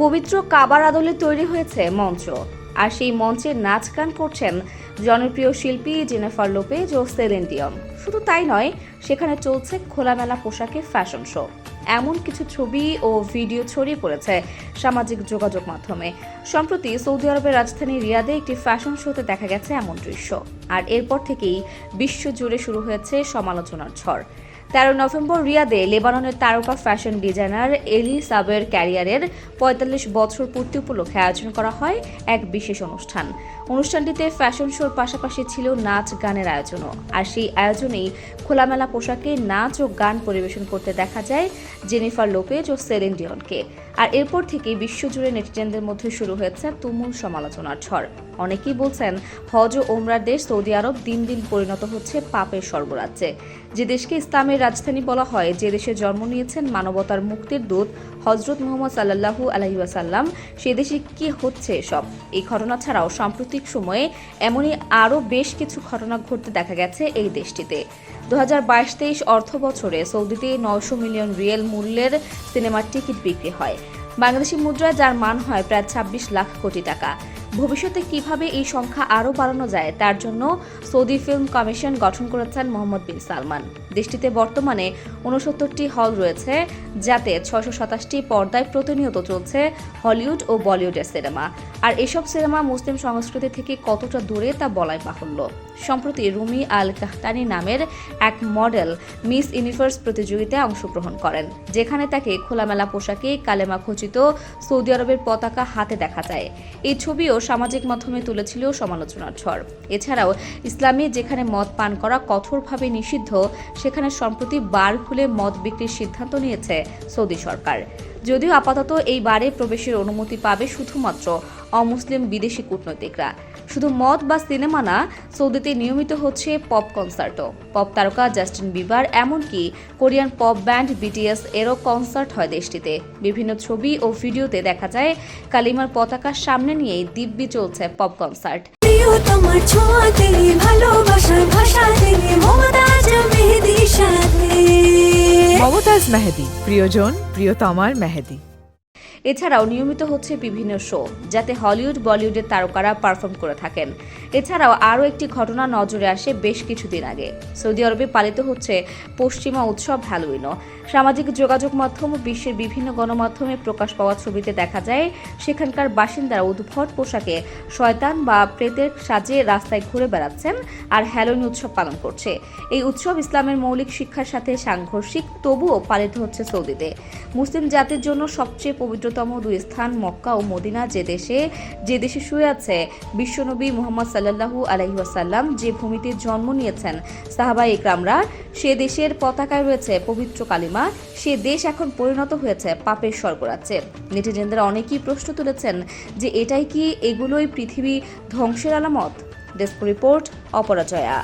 পবিত্র কাবার আদলে তৈরি হয়েছে মঞ্চ। আর সেই মঞ্চে নাচ গান করছেন জনপ্রিয় শিল্পী জেনেফার লোপেজ ও সেলেন ডিয়ন শুধু তাই নয়, সেখানে চলছে খোলামেলা পোশাকে ফ্যাশন শো। এমন কিছু ছবি ও ভিডিও ছড়িয়ে পড়েছে সামাজিক যোগাযোগ মাধ্যমে। সম্প্রতি সৌদি আরবের রাজধানী রিয়াদে একটি ফ্যাশন শোতে দেখা গেছে এমন দৃশ্য। আর এরপর থেকেই বিশ্বজুড়ে শুরু হয়েছে সমালোচনার ঝড়। তেরো নভেম্বর রিয়াদে লেবাননের তারকা ফ্যাশন ডিজাইনার এলি সাবের ক্যারিয়ারের পঁয়তাল্লিশ বছর পূর্তি উপলক্ষে আয়োজন করা হয় এক বিশেষ অনুষ্ঠান। অনুষ্ঠানটিতে ফ্যাশন শোর পাশাপাশি ছিল নাচ গানের আয়োজনও। আর সেই আয়োজনেই খোলামেলা পোশাকে নাচ ও গান পরিবেশন করতে দেখা যায় জেনিফার লোপেজ ও সেলিন ডিয়নকে। আর এরপর থেকে বিশ্বজুড়ে নেটিজেনদের মধ্যে শুরু হয়েছে তুমুল সমালোচনার ঝড়। অনেকেই বলছেন, হজ ও ওমরার দেশ সৌদি আরব দিন দিন পরিণত হচ্ছে পাপের স্বর্গরাজ্যে। যে দেশকে ইসলামের রাজধানী বলা হয়। যে দেশে জন্ম নিয়েছেন মানবতার মুক্তির দূত হজরত মোহাম্মদ সাল্লাহু আলহিউসাল্লাম সে দেশে কি হচ্ছে সব? এই ঘটনা ছাড়াও সাম্প্রতিক সময়ে এমনই আরও বেশ কিছু ঘটনা ঘটতে দেখা গেছে এই দেশটিতে। দু হাজার বাইশ তেইশ অর্থ বছরে সৌদিতে নয়শো মিলিয়ন রিয়েল মূল্যের সিনেমার টিকিট বিক্রি হয়। বাংলাদেশি মুদ্রায় যার মান হয় প্রায় ছাব্বিশ লাখ কোটি টাকা। ভবিষ্যতে কীভাবে এই সংখ্যা আরও বাড়ানো যায়, তার জন্য সৌদি ফিল্ম কমিশন গঠন করেছেন মোহাম্মদ বিন সালমান। দেশটিতে বর্তমানে উনসত্তরটি হল রয়েছে, যাতে ছশো সাতাশটি পর্দায় প্রতিনিয়ত চলছে হলিউড ও বলিউডের সিনেমা। আর এসব সিনেমা মুসলিম সংস্কৃতি থেকে কতটা দূরে তা বলাই বাহুল্য। সম্প্রতি রুমি আল কাহতানি নামের এক মডেল মিস ইউনিভার্স প্রতিযোগিতায় অংশগ্রহণ করেন, যেখানে তাকে খোলামেলা পোশাকে কালেমা খচিত সৌদি আরবের পতাকা হাতে দেখা যায়। এই ছবিও সামাজিক মাধ্যমে তুলেছিল সমালোচনার ঝড়। এছাড়াও ইসলামে যেখানে মদ পান করা কঠোরভাবে নিষিদ্ধ, সেখানে সম্প্রতি বার খুলে মদ বিক্রির সিদ্ধান্ত নিয়েছে সৌদি সরকার। যদিও আপাতত এই বারে প্রবেশের অনুমতি পাবে শুধুমাত্র অমুসলিম বিদেশি কূটনৈতিকরা। শুধু মদ বা সিনেমা না সৌদিতে নিয়মিত হচ্ছে পপ কনসার্টও। পপ তারকা জাস্টিন বিবার এমনকি কোরিয়ান পপ ব্যান্ড বিটিএস এরও কনসার্ট হয় দেশটিতে। বিভিন্ন ছবি ও ভিডিওতে দেখা যায় কালিমার পতাকা সামনে নিয়েই দিব্যি চলছে পপ কনসার্ট। প্রিয় তোমার ছোঁয়াতে ভালোবাসার ভাষাতে মমতাজ মেহেদির সাথে। মমতাজ মেহেদি প্রিয়জন প্রিয়তমার মেহেদি। এছাড়াও নিয়মিত হচ্ছে বিভিন্ন শো যাতে হলিউড, বলিউডের তারকারা পারফর্ম করে থাকেন। এছাড়াও আরও একটি ঘটনা নজরে আসে বেশ কিছুদিন আগে। সৌদি আরবে পালিত হচ্ছে পশ্চিমা উৎসব হ্যালোইনও সামাজিক যোগাযোগ মাধ্যম বিশ্বের বিভিন্ন গণমাধ্যমে প্রকাশ পাওয়া ছবিতে দেখা যায়, সেখানকার বাসিন্দারা উদ্ভট পোশাকে শয়তান বা প্রেতের সাজে রাস্তায় ঘুরে বেড়াচ্ছেন আর হ্যালোইন উৎসব পালন করছে। এই উৎসব ইসলামের মৌলিক শিক্ষার সাথে সাংঘর্ষিক, তবুও পালিত হচ্ছে সৌদিতে। মুসলিম জাতির জন্য সবচেয়ে পবিত্রতম দুই স্থান মক্কা ও মদিনা যে দেশে যে দেশে শুয়ে আছে বিশ্বনবী মোহাম্মদ সাল্লাল্লাহু আলাইহি ওয়াসাল্লাম যে ভূমিতে জন্ম নিয়েছেন। সাহাবা ইকরামরা সে দেশের পতাকায় রয়েছে পবিত্র কালিমা, সে দেশ এখন পরিণত হয়েছে পাপের স্বর্গরাজ্যে। নেটিজেনদের অনেকেই প্রশ্ন তুলেছেন যে এটাই কি এগুলোই পৃথিবী ধ্বংসের আলামত? Desk report, অপরাজয়া।